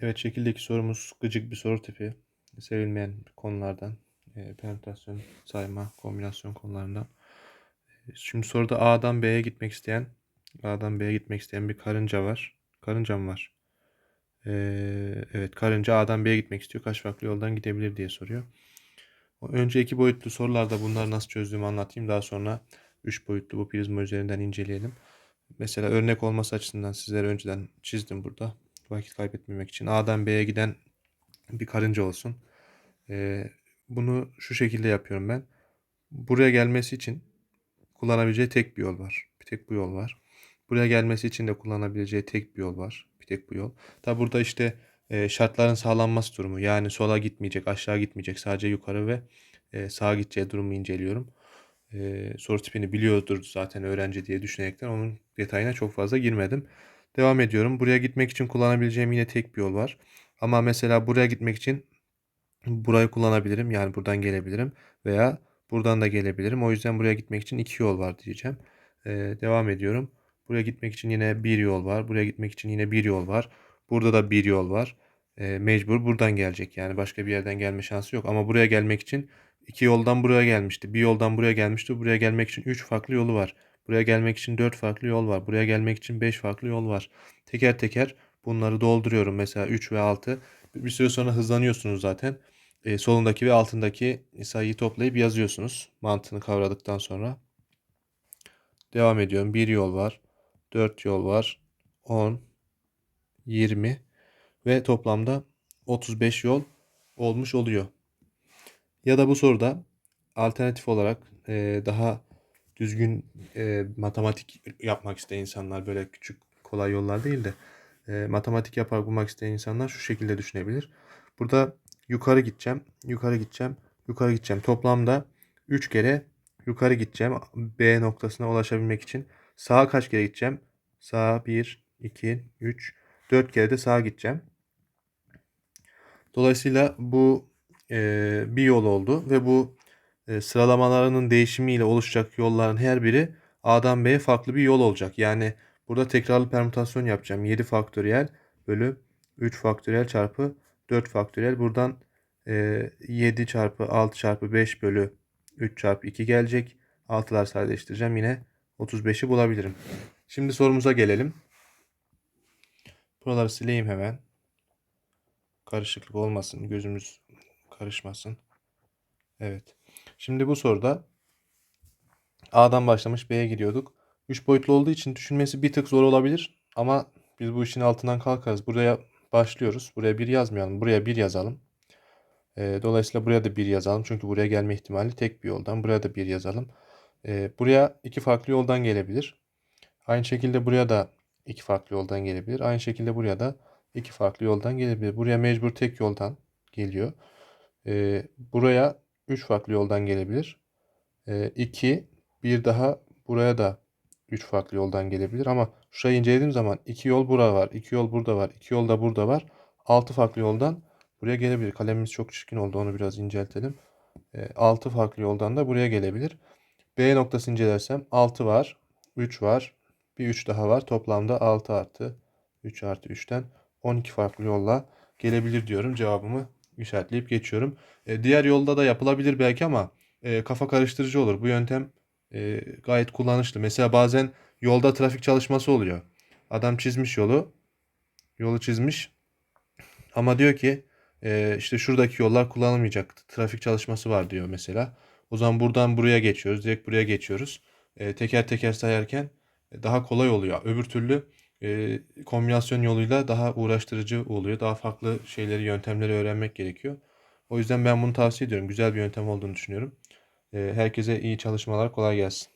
Evet şekildeki sorumuz gıcık bir soru tipi. Sevilmeyen konulardan. E, permütasyon, sayma, kombinasyon konularından. E, Şimdi soruda A'dan B'ye gitmek isteyen, A'dan B'ye gitmek isteyen bir karınca var. Karıncam var. E, evet karınca A'dan B'ye gitmek istiyor. Kaç farklı yoldan gidebilir diye soruyor. Önce iki boyutlu sorularda bunları nasıl çözdüğümü anlatayım. Daha sonra üç boyutlu bu prizma üzerinden inceleyelim. Mesela örnek olması açısından sizlere önceden çizdim burada. Vakit kaybetmemek için. A'dan B'ye giden bir karınca olsun. Ee, bunu şu şekilde yapıyorum ben. Buraya gelmesi için kullanabileceği tek bir yol var. Bir tek bu yol var. Buraya gelmesi için de kullanabileceği tek bir yol var. Bir tek bu yol. Tabi burada işte e, şartların sağlanması durumu. Yani sola gitmeyecek, aşağı gitmeyecek. Sadece yukarı ve e, sağa gideceği durumu inceliyorum. E, soru tipini biliyordur zaten öğrenci diye düşünerekten onun detayına çok fazla girmedim. Devam ediyorum. Buraya gitmek için kullanabileceğim yine tek bir yol var. Ama mesela buraya gitmek için burayı kullanabilirim. Yani buradan gelebilirim. Veya buradan da gelebilirim. O yüzden buraya gitmek için iki yol var diyeceğim. Ee, devam ediyorum. Buraya gitmek için yine bir yol var. Buraya gitmek için yine bir yol var. Burada da bir yol var. Ee, mecbur buradan gelecek. Yani başka bir yerden gelme şansı yok. Ama buraya gelmek için iki yoldan buraya gelmişti. Bir yoldan buraya gelmişti. Buraya gelmek için üç farklı yolu var. Buraya gelmek için 4 farklı yol var. Buraya gelmek için 5 farklı yol var. Teker teker bunları dolduruyorum. Mesela 3 ve 6. Bir süre sonra hızlanıyorsunuz zaten. E, solundaki ve altındaki sayıyı toplayıp yazıyorsunuz. Mantığını kavradıktan sonra. Devam ediyorum. 1 yol var. 4 yol var. 10, 20 ve toplamda 35 yol olmuş oluyor. Ya da bu soruda alternatif olarak e, daha düzgün e, matematik yapmak isteyen insanlar böyle küçük kolay yollar değil de e, matematik yapar bulmak isteyen insanlar şu şekilde düşünebilir. Burada yukarı gideceğim, yukarı gideceğim, yukarı gideceğim. Toplamda 3 kere yukarı gideceğim B noktasına ulaşabilmek için. Sağa kaç kere gideceğim? Sağa 1, 2, 3, 4 kere de sağa gideceğim. Dolayısıyla bu e, bir yol oldu ve bu e, sıralamalarının değişimiyle oluşacak yolların her biri A'dan B'ye farklı bir yol olacak. Yani burada tekrarlı permütasyon yapacağım. 7 faktöriyel bölü 3 faktöriyel çarpı 4 faktöriyel. Buradan e, 7 çarpı 6 çarpı 5 bölü 3 çarpı 2 gelecek. 6'lar sadeleştireceğim. Yine 35'i bulabilirim. Şimdi sorumuza gelelim. Buraları sileyim hemen. Karışıklık olmasın. Gözümüz karışmasın. Evet. Şimdi bu soruda A'dan başlamış B'ye gidiyorduk. 3 boyutlu olduğu için düşünmesi bir tık zor olabilir. Ama biz bu işin altından kalkarız. Buraya başlıyoruz. Buraya 1 yazmayalım. Buraya 1 yazalım. Ee, dolayısıyla buraya da 1 yazalım. Çünkü buraya gelme ihtimali tek bir yoldan. Buraya da 1 yazalım. Ee, buraya iki farklı yoldan gelebilir. Aynı şekilde buraya da iki farklı yoldan gelebilir. Aynı şekilde buraya da iki farklı yoldan gelebilir. Buraya mecbur tek yoldan geliyor. Ee, buraya 3 farklı yoldan gelebilir. 2 bir daha buraya da 3 farklı yoldan gelebilir ama şurayı incelediğim zaman 2 yol burada var, 2 yol burada var, 2 yol da burada var. 6 farklı yoldan buraya gelebilir. Kalemimiz çok çirkin oldu onu biraz inceltelim. 6 farklı yoldan da buraya gelebilir. B noktası incelersem 6 var, 3 var, bir 3 daha var. Toplamda 6 artı 3 artı 3'ten 12 farklı yolla gelebilir diyorum. Cevabımı işaretleyip geçiyorum. E, diğer yolda da yapılabilir belki ama e, kafa karıştırıcı olur. Bu yöntem e, gayet kullanışlı. Mesela bazen yolda trafik çalışması oluyor. Adam çizmiş yolu. Yolu çizmiş. Ama diyor ki e, işte şuradaki yollar kullanılmayacak. Trafik çalışması var diyor mesela. O zaman buradan buraya geçiyoruz. Direkt buraya geçiyoruz. E, teker teker sayarken daha kolay oluyor. Öbür türlü e, kombinasyon yoluyla daha uğraştırıcı oluyor. Daha farklı şeyleri, yöntemleri öğrenmek gerekiyor. O yüzden ben bunu tavsiye ediyorum. Güzel bir yöntem olduğunu düşünüyorum. E, herkese iyi çalışmalar, kolay gelsin.